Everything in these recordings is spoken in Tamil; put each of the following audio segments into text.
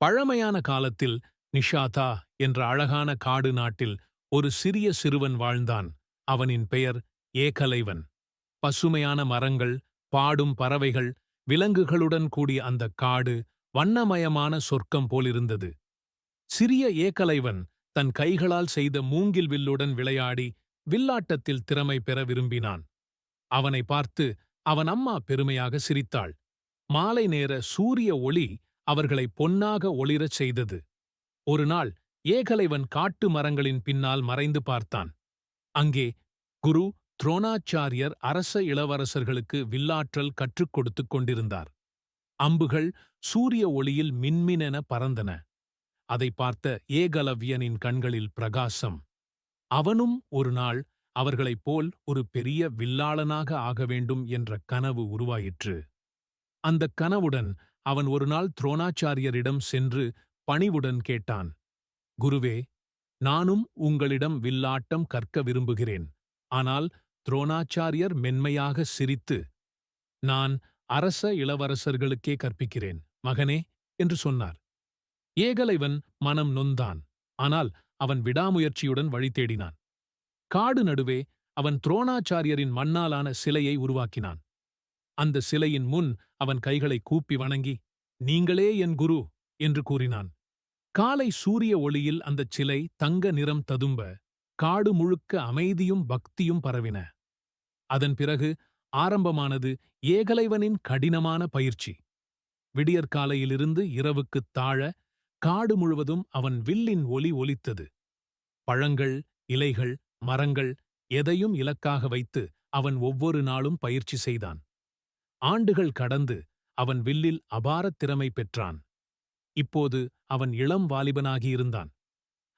பழமையான காலத்தில் நிஷாதா என்ற அழகான காடு நாட்டில் ஒரு சிறிய சிறுவன் வாழ்ந்தான். அவனின் பெயர் ஏகலைவன். பசுமையான மரங்கள் பாடும் பறவைகள் விலங்குகளுடன் கூடிய அந்த காடு வண்ணமயமான சொர்க்கம் போலிருந்தது. சிறிய ஏகலைவன் தன் கைகளால் செய்த மூங்கில் வில்லுடன் விளையாடி வில்லாட்டத்தில் திறமை பெற விரும்பினான். அவனை பார்த்து அவன் அம்மா பெருமையாக சிரித்தாள். மாலை நேர சூரிய ஒளி அவர்களை பொன்னாக ஒளிரச் செய்தது. ஒருநாள் ஏகலைவன் காட்டு மரங்களின் பின்னால் மறைந்து பார்த்தான். அங்கே குரு துரோணாச்சாரியர் அரச இளவரசர்களுக்கு வில்லாற்றல் கற்றுக் கொடுத்துக் கொண்டிருந்தார். அம்புகள் சூரிய ஒளியில் மின்மினென பறந்தன. அதை பார்த்த ஏகலவ்யனின் கண்களில் பிரகாசம். அவனும் ஒரு நாள் அவர்களைப் போல் ஒரு பெரிய வில்லாளனாக ஆக வேண்டும் என்ற கனவு உருவாயிற்று. அந்தக் கனவுடன் அவன் ஒருநாள் துரோணாச்சாரியரிடம் சென்று பணிவுடன் கேட்டான் குருவே நானும் உங்களிடம் வில்லாட்டம் கற்க விரும்புகிறேன். ஆனால் துரோணாச்சாரியர் மென்மையாக சிரித்து நான் அரச இளவரசர்களுக்கே கற்பிக்கிறேன் மகனே என்று சொன்னார். ஏகலைவன் மனம் நொந்தான் ஆனால் அவன் விடாமுயற்சியுடன் வழி தேடினான். காடு நடுவே அவன் துரோணாச்சாரியரின் மண்ணாலான சிலையை உருவாக்கினான். அந்த சிலையின் முன் அவன் கைகளை கூப்பி வணங்கி நீங்களே என் குரு என்று கூறினான். காலை சூரிய ஒளியில் அந்தச் சிலை தங்க நிறம் ததும்ப காடு முழுக்க அமைதியும் பக்தியும் பரவின. அதன் பிறகு ஆரம்பமானது ஏகலைவனின் கடினமான பயிற்சி. விடியற்காலையிலிருந்து இரவுக்குத் தாழ காடு முழுவதும் அவன் வில்லின் ஒலி ஒலித்தது. பழங்கள் இலைகள் மரங்கள் எதையும் இலக்காக வைத்து அவன் ஒவ்வொரு நாளும் பயிற்சி செய்தான். ஆண்டுகள் கடந்து அவன் வில்லில் அபாரத் திறமை பெற்றான். இப்போது அவன் இளம் வாலிபனாகியிருந்தான்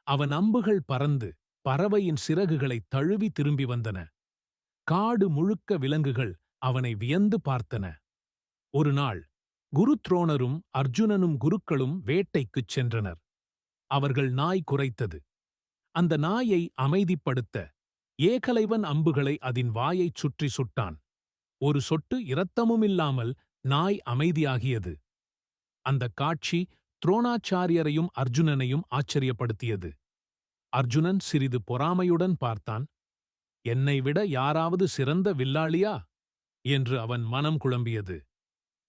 அவன் அம்புகள் பறந்து பறவையின் சிறகுகளை தழுவி திரும்பி வந்தன. காடு முழுக்க விலங்குகள் அவனை வியந்து பார்த்தன. ஒரு நாள் குரு துரோணரும் அர்ஜுனனும் குருக்களும் வேட்டைக்குச் சென்றனர். அவர்கள் நாய் குரைத்தது. அந்த நாயை அமைதிப்படுத்த ஏகலைவன் அம்புகளை அதன் வாயைச் சுற்றி சுட்டான். ஒரு சொட்டு இரத்தமுமில்லாமல் நாய் அமைதியாகியது. அந்தக் காட்சி துரோணாச்சாரியரையும் அர்ஜுனனையும் ஆச்சரியப்படுத்தியது. அர்ஜுனன் சிறிது பொறாமையுடன் பார்த்தான். என்னை விட யாராவது சிறந்த வில்லாளியா? என்று அவன் மனம் குழம்பியது.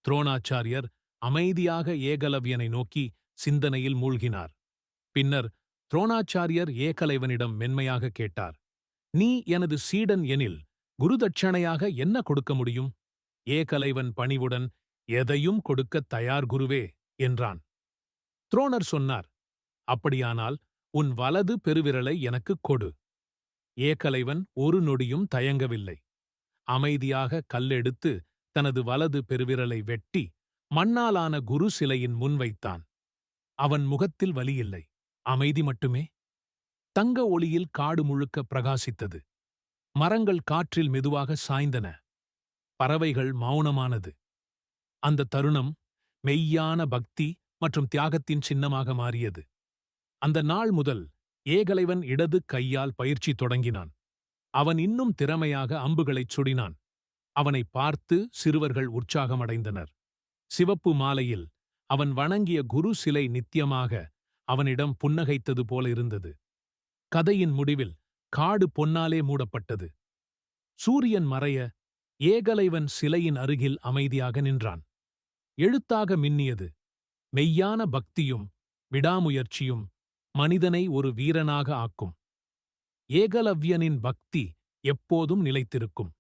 துரோணாச்சாரியர் அமைதியாக ஏகலவ்யனை நோக்கி சிந்தனையில் மூழ்கினார். பின்னர் துரோணாச்சாரியர் ஏகலைவனிடம் மென்மையாக கேட்டார் நீ எனது சீடன் எனில் குருதட்சணையாக என்ன கொடுக்க முடியும்? ஏகலைவன் பணிவுடன் எதையும் கொடுக்கத் தயார் குருவே என்றான். துரோணர் சொன்னார் அப்படியானால் உன் வலது பெருவிரலை எனக்குக் கொடு. ஏகலைவன் ஒரு நொடியும் தயங்கவில்லை. அமைதியாக கல்லெடுத்து தனது வலது பெருவிரலை வெட்டி மண்ணாலான குரு சிலையின் முன் வைத்தான். அவன் முகத்தில் வலியில்லை. அமைதி மட்டுமே? தங்க ஒளியில் காடு முழுக்க பிரகாசித்தது. மரங்கள் காற்றில் மெதுவாக சாய்ந்தன. பறவைகள் மௌனமானது. அந்த தருணம் மெய்யான பக்தி மற்றும் தியாகத்தின் சின்னமாக மாறியது. அந்த நாள் முதல் ஏகலைவன் இடது கையால் பயிற்சி தொடங்கினான். அவன் இன்னும் திறமையாக அம்புகளைச் சுடினான். அவனை பார்த்து சிறுவர்கள் உற்சாகமடைந்தனர். சிவப்பு மாலையில் அவன் வணங்கிய குரு சிலை நித்தியமாக அவனிடம் புன்னகைத்தது போல இருந்தது. கதையின் முடிவில் காடு பொன்னாலே மூடப்பட்டது. சூரியன் மறைய ஏகலைவன் சிலையின் அருகில் அமைதியாக நின்றான். எழுத்தாக மின்னியது. மெய்யான பக்தியும் விடாமுயற்சியும் மனிதனை ஒரு வீரனாக ஆக்கும். ஏகலவ்யனின் பக்தி எப்போதும் நிலைத்திருக்கும்.